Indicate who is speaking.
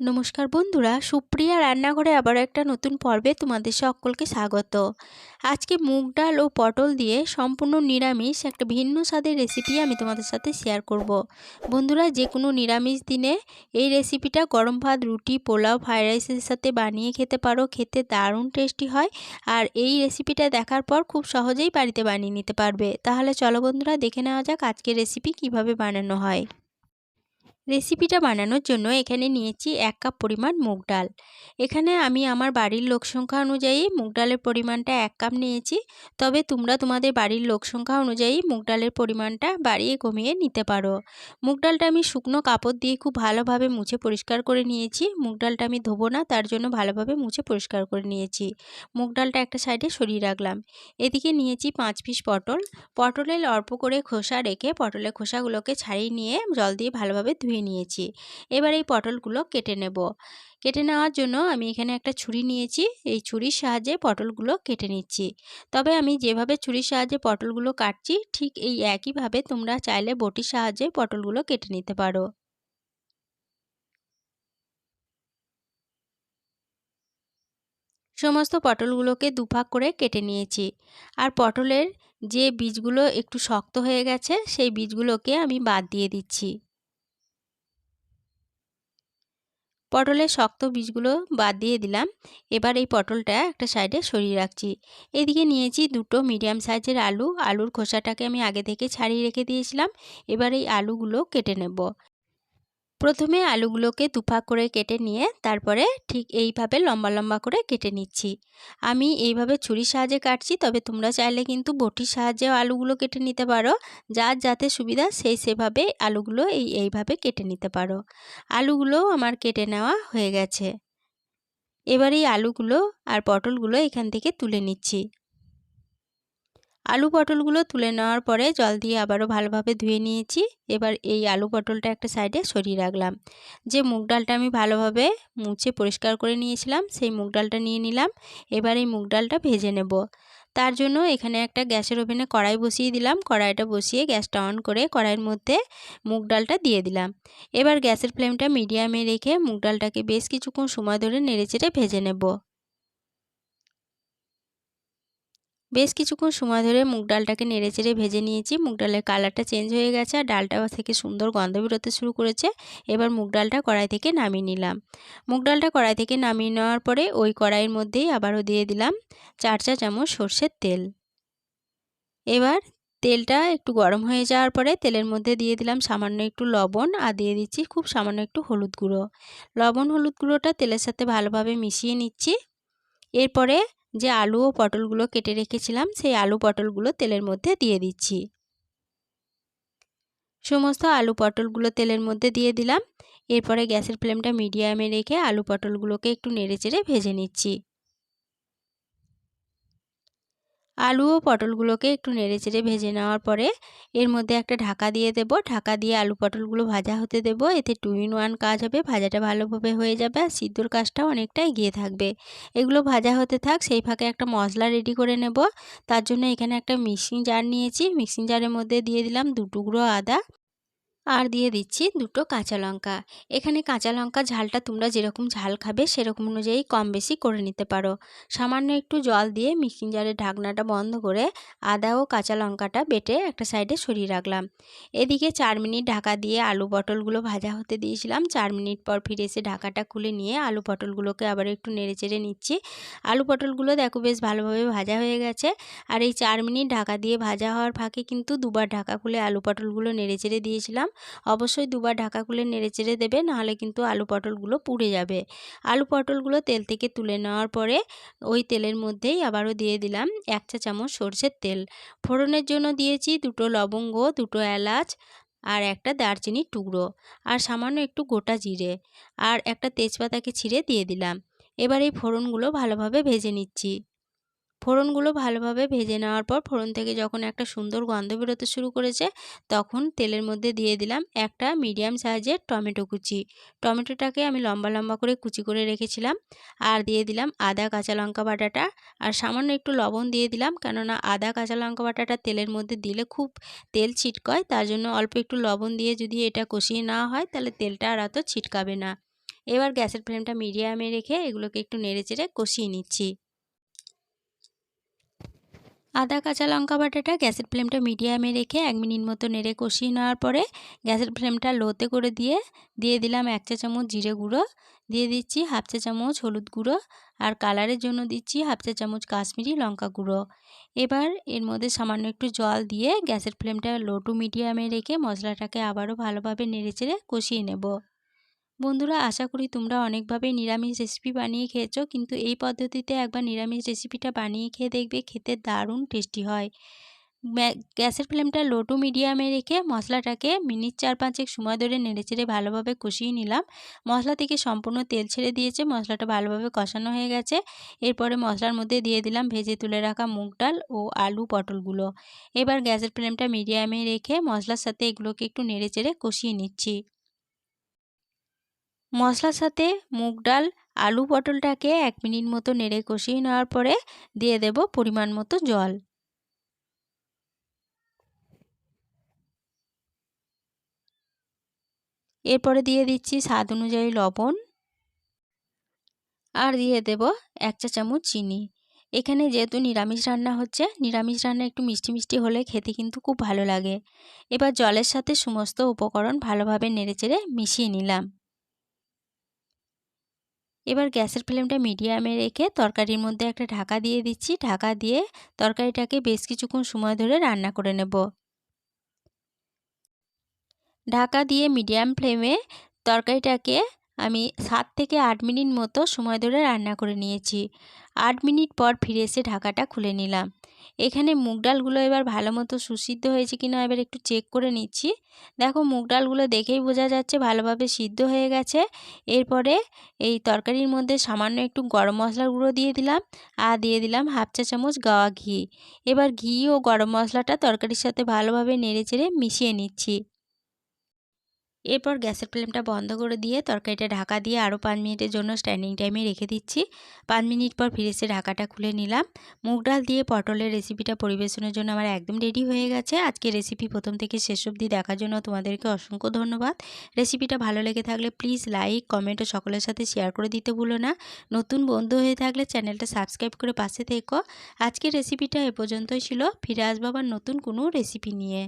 Speaker 1: নমস্কার বন্ধুরা, সুপ্রিয়া রান্নাঘরে আবার একটা নতুন পর্বে তোমাদের সকলকে স্বাগত। আজকে মুগ ডাল ও পটল দিয়ে সম্পূর্ণ নিরামিষ একটা ভিন্ন স্বাদের রেসিপি আমি তোমাদের সাথে শেয়ার করব। বন্ধুরা যে কোনো নিরামিষ দিনে এই রেসিপিটা গরম ভাত, রুটি, পোলাও ফ্রাইড রাইসের সাথে বানিয়ে খেতে পারো, খেতে দারুণ টেস্টি হয় আর এই রেসিপিটা দেখার পর খুব সহজেই বাড়িতে বানিয়ে নিতে পারবে। তাহলে চলো বন্ধুরা, দেখে নেওয়া যাক আজকের রেসিপি কীভাবে বানানো হয়। রেসিপিটা বানানোর জন্য এখানে নিয়েছি এক কাপ পরিমাণ মুগ ডাল। এখানে আমি আমার বাড়ির লোক সংখ্যা অনুযায়ী মুগ ডালের পরিমাণটা এক কাপ নিয়েছি। তবে তোমরা তোমাদের বাড়ির লোক সংখ্যা অনুযায়ী মুগ ডালের পরিমাণটা বাড়িয়ে কমিয়ে নিতে পারো। মুগ ডালটা আমি শুকনো কাপড় দিয়ে খুব ভালোভাবে মুছে পরিষ্কার করে নিয়েছি। মুগ ডালটা আমি ধোবো না, তার জন্য ভালোভাবে মুছে পরিষ্কার করে নিয়েছি। মুগ ডালটা একটা সাইডে সরিয়ে রাখলাম। এদিকে নিয়েছি পাঁচ পিস পটল। পটলের অল্প করে খোসা রেখে পটলের খোসাগুলোকে ছাড়িয়ে নিয়ে জল দিয়ে ভালোভাবে ধুয়ে নিয়েছি। এবার এই পটলগুলো কেটে নেব। কেটে নেওয়ার জন্য আমি এখানে একটা ছুরি নিয়েছি। এই ছুরির সাহায্যে পটলগুলো কেটে নিচ্ছি। তবে আমি যেভাবে ছুরির সাহায্যে পটলগুলো কাটছি, ঠিক এই একইভাবে তোমরা চাইলে বটির সাহায্যে পটলগুলো কেটে নিতে পারো। সমস্ত পটলগুলোকে দুভাগ করে কেটে নিয়েছি। আর পটলের যে বীজগুলো একটু শক্ত হয়ে গেছে, সেই বীজগুলোকে আমি বাদ দিয়ে দিচ্ছি। পটলের শক্ত বীজগুলো বাদ দিয়ে দিলাম। এবার এই পটলটা একটা সাইডে সরিয়ে রাখছি। এদিকে নিয়েছি দুটো মিডিয়াম সাইজের আলু। আলুর খোসাটাকে আমি আগে থেকে ছাড়িয়ে রেখে দিয়েছিলাম। এবার এই আলুগুলো কেটে নেব। প্রথমে আলুগুলোকে দুফাক করে কেটে নিয়ে তারপরে ঠিক এইভাবে লম্বা লম্বা করে কেটে নিচ্ছি। আমি এইভাবে ছুরির সাহায্যে কাটছি, তবে তোমরা চাইলে কিন্তু বটির সাহায্যেও আলুগুলো কেটে নিতে পারো। যার যাতে সুবিধা সেই সেভাবে আলুগুলো এই এইভাবে কেটে নিতে পারো। আলুগুলো আমার কেটে নেওয়া হয়ে গেছে। এবার এই আলুগুলো আর পটলগুলো এখান থেকে তুলে নিচ্ছি। আলু পটলগুলো তুলে নেওয়ার পরে জল দিয়ে আবারও ভালোভাবে ধুয়ে নিয়েছি। এবার এই আলু পটলটা একটা সাইডে সরিয়ে রাখলাম। যে মুগ ডালটা আমি ভালোভাবে মুছে পরিষ্কার করে নিয়েছিলাম, সেই মুগ ডালটা নিয়ে নিলাম। এবার এই মুগ ডালটা ভেজে নেব। তার জন্য এখানে একটা গ্যাসের ওভেনে কড়াই বসিয়ে দিলাম। কড়াইটা বসিয়ে গ্যাসটা অন করে কড়াইয়ের মধ্যে মুগ ডালটা দিয়ে দিলাম। এবার গ্যাসের ফ্লেমটা মিডিয়ামে রেখে মুগ ডালটাকে বেশ কিছুক্ষণ সময় ধরে নেড়েচেড়ে ভেজে নেব। বেশ কিছুক্ষণ সময় ধরে মুগ ডালটাকে নেড়ে চেড়ে ভেজে নিয়েছি। মুগ ডালের কালারটা চেঞ্জ হয়ে গেছে আর ডালটা থেকে সুন্দর গন্ধ বেরোতে শুরু করেছে। এবার মুগ ডালটা কড়াই থেকে নামিয়ে নিলাম। মুগ ডালটা কড়াই থেকে নামিয়ে নেওয়ার পরে ওই কড়াইয়ের মধ্যেই আবারও দিয়ে দিলাম চার চা চামচ সর্ষের তেল। এবার তেলটা একটু গরম হয়ে যাওয়ার পরে তেলের মধ্যে দিয়ে দিলাম সামান্য একটু লবণ আর দিয়ে দিচ্ছি খুব সামান্য একটু হলুদ গুঁড়ো। লবণ হলুদ গুঁড়োটা তেলের সাথে ভালোভাবে মিশিয়ে নিচ্ছি। এরপরে যে আলু ও পটলগুলো কেটে রেখেছিলাম, সেই আলু পটলগুলো তেলের মধ্যে দিয়ে দিচ্ছি। সমস্ত আলু পটলগুলো তেলের মধ্যে দিয়ে দিলাম। এরপরে গ্যাসের ফ্লেমটা মিডিয়ামে রেখে আলু পটলগুলোকে একটু নেড়ে চেড়ে ভেজে নিচ্ছি। আলু ও পটলগুলোকে একটু নেড়ে চেড়ে ভেজে নেওয়ার পরে এর মধ্যে একটা ঢাকা দিয়ে দেব। ঢাকা দিয়ে আলু পটলগুলো ভাজা হতে দেব। এতে টু ইন ওয়ান কাজ হবে। ভাজাটা ভালোভাবে হয়ে যাবে আর সিদ্ধর কাজটা অনেকটা এগিয়ে থাকবে। এগুলো ভাজা হতে থাক, সেই ফাঁকে একটা মশলা রেডি করে নেব। তার জন্য এখানে একটা মিক্সিং জার নিয়েছি। মিক্সিং জারের মধ্যে দিয়ে দিলাম দু টুকরো আদা। আর দিয়ে দিচ্ছি দুটো কাঁচা লঙ্কা। এখানে কাঁচা লঙ্কা ঝালটা তোমরা যেরকম ঝাল খাবে সেরকম অনুযায়ী কম বেশি করে নিতে পারো। সামান্য একটু জল দিয়ে মিক্সিং জারের ঢাকনাটা বন্ধ করে আদা ও কাঁচা লঙ্কাটা বেটে একটা সাইডে সরিয়ে রাখলাম। এদিকে চার মিনিট ঢাকা দিয়ে আলু পটলগুলো ভাজা হতে দিয়েছিলাম। চার মিনিট পর ফিরে এসে ঢাকাটা খুলে নিয়ে আলু পটলগুলোকে আবার একটু নেড়ে চেড়ে নিচ্ছি। আলু পটলগুলো দেখো বেশ ভালোভাবে ভাজা হয়ে গেছে। আর এই চার মিনিট ঢাকা দিয়ে ভাজা হওয়ার ফাঁকে কিন্তু দুবার ঢাকা খুলে আলু পটলগুলো নেড়ে চেড়ে দিয়েছিলাম। অবশ্যই দুবার ঢাকা খুলে নেড়ে চেড়ে দেবে, নাহলে কিন্তু আলু পটলগুলো পুড়ে যাবে। আলু পটলগুলো তেল থেকে তুলে নেওয়ার পরে ওই তেলের মধ্যেই আবারও দিয়ে দিলাম এক চা চামচ সর্ষের তেল। ফোড়নের জন্য দিয়েছি দুটো লবঙ্গ, দুটো এলাচ আর একটা দারচিনির টুকরো আর সামান্য একটু গোটা জিরে আর একটা তেজপাতাকে ছিঁড়ে দিয়ে দিলাম। এবার এই ফোড়নগুলো ভালোভাবে ভেজে নিচ্ছি। ফোড়নগুলো ভালোভাবে ভেজে নেওয়ার পর ফোড়ন থেকে যখন একটা সুন্দর গন্ধ বেরোতে শুরু করেছে, তখন তেলের মধ্যে দিয়ে দিলাম একটা মিডিয়াম সাইজের টমেটো কুচি। টমেটোটাকে আমি লম্বা লম্বা করে কুচি করে রেখেছিলাম। আর দিয়ে দিলাম আদা কাঁচা লঙ্কা বাটাটা। আর সামান্য একটু লবণ দিয়ে দিলাম, কেননা আদা কাঁচা লঙ্কা বাটাটা তেলের মধ্যে দিলে খুব তেল ছিটকয়, তার জন্য অল্প একটু লবণ দিয়ে যদি এটা কষিয়ে নেওয়া হয়, তাহলে তেলটা আর এত ছিটকাবে না। এবার গ্যাসের ফ্লেমটা মিডিয়ামে রেখে এগুলোকে একটু নেড়ে চেড়ে কষিয়ে নিচ্ছি। আদা, কাঁচা লঙ্কা বাটাটা গ্যাসের ফ্লেমটা মিডিয়ামে রেখে এক মিনিট মতো নেড়ে কষিয়ে নেওয়ার পরে গ্যাসের ফ্লেমটা লোতে করে দিয়ে দিয়ে দিলাম এক চা চামচ জিরে গুঁড়ো, দিয়ে দিচ্ছি হাফ চা চামচ হলুদ গুঁড়ো আর কালারের জন্য দিচ্ছি হাফ চা চামচ কাশ্মীরি লঙ্কা গুঁড়ো। এবার এর মধ্যে সামান্য একটু জল দিয়ে গ্যাসের ফ্লেমটা লো টু মিডিয়ামে রেখে মশলাটাকে আবারও ভালোভাবে নেড়েচেড়ে কষিয়ে নেব। বন্ধুরা, আশা করি তোমরা অনেকভাবে নিরামিষ রেসিপি বানিয়ে খেয়েছো। কিন্তু এই পদ্ধতিতে একবার নিরামিষ রেসিপিটা বানিয়ে খেয়ে দেখবে খেতে দারুণ টেস্টি হয়। গ্যাসের ফ্লেমটা লো টু মিডিয়ামে রেখে মশলাটাকে মিনিট চার পাঁচেক সময় ধরে নেড়েচেড়ে ভালোভাবে কষিয়ে নিলাম। মশলা থেকে সম্পূর্ণ তেল ছেড়ে দিয়েছে, মশলাটা ভালোভাবে কষানো হয়ে গেছে। এরপরে মশলার মধ্যে দিয়ে দিলাম ভেজে তুলে রাখা মুগ ডাল ও আলু পটলগুলো। এবার গ্যাসের ফ্লেমটা মিডিয়ামে রেখে মশলার সাথে এগুলোকে একটু নেড়েচেড়ে কষিয়ে নিচ্ছি। মশলার সাথে মুগ ডাল, আলু পটলটাকে এক মিনিট মতো নেড়ে কষিয়ে নেওয়ার পরে দিয়ে দেব পরিমাণ মতো জল। এরপরে দিয়ে দিচ্ছি স্বাদ অনুযায়ী লবণ। আর দিয়ে দেব এক চা চামচ চিনি। এখানে যেহেতু নিরামিষ রান্না হচ্ছে, নিরামিষ রান্না একটু মিষ্টি মিষ্টি হলে খেতে কিন্তু খুব ভালো লাগে। এবার জলের সাথে সমস্ত উপকরণ ভালোভাবে নেড়েচেড়ে মিশিয়ে নিলাম। এবার গ্যাসের ফ্লেমটা মিডিয়ামে রেখে তরকারির মধ্যে একটা ঢাকা দিয়ে দিচ্ছি। ঢাকা দিয়ে তরকারিটাকে বেশ কিছুক্ষণ সময় ধরে রান্না করে নেব। ঢাকা দিয়ে মিডিয়াম ফ্লেমে তরকারিটাকে আমি সাত থেকে আট মিনিট মতো সময় ধরে রান্না করে নিয়েছি। আট মিনিট পর ফিরে এসে ঢাকাটা খুলে নিলাম। এখানে মুগ ডালগুলো এবার ভালো মতো সুসিদ্ধ হয়েছে কিনা এবার একটু চেক করে নিচ্ছি। দেখো মুগ ডালগুলো দেখেই বোঝা যাচ্ছে ভালোভাবে সিদ্ধ হয়ে গেছে। এরপরে এই তরকারির মধ্যে সামান্য একটু গরম মশলার গুঁড়ো দিয়ে দিলাম আর দিয়ে দিলাম হাফ চা চামচ গাওয়া ঘি। এবার ঘি ও গরম মশলাটা তরকারির সাথে ভালোভাবে নেড়ে চেড়ে মিশিয়ে নিচ্ছি। এরপর গ্যাসের ফ্লেমটা বন্ধ করে দিয়ে তরকারিটা ঢাকা দিয়ে আরও পাঁচ মিনিটের জন্য স্ট্যান্ডিং টাইমে রেখে দিচ্ছি। পাঁচ মিনিট পর ফিরে এসে ঢাকাটা খুলে নিলাম। মুগ ডাল দিয়ে পটলের রেসিপিটা পরিবেশনের জন্য আমার একদম রেডি হয়ে গেছে। আজকে রেসিপি প্রথম থেকে শেষ অবধি দেখার জন্য তোমাদেরকে অসংখ্য ধন্যবাদ। রেসিপিটা ভালো লেগে থাকলে প্লিজ লাইক, কমেন্ট ও সকলের সাথে শেয়ার করে দিতে ভুলো না। নতুন বন্ধু হয়ে থাকলে চ্যানেলটা সাবস্ক্রাইব করে পাশে থেকো। আজকের রেসিপিটা এ পর্যন্তই ছিল। ফিরে আসব আবার নতুন কোনো রেসিপি নিয়ে।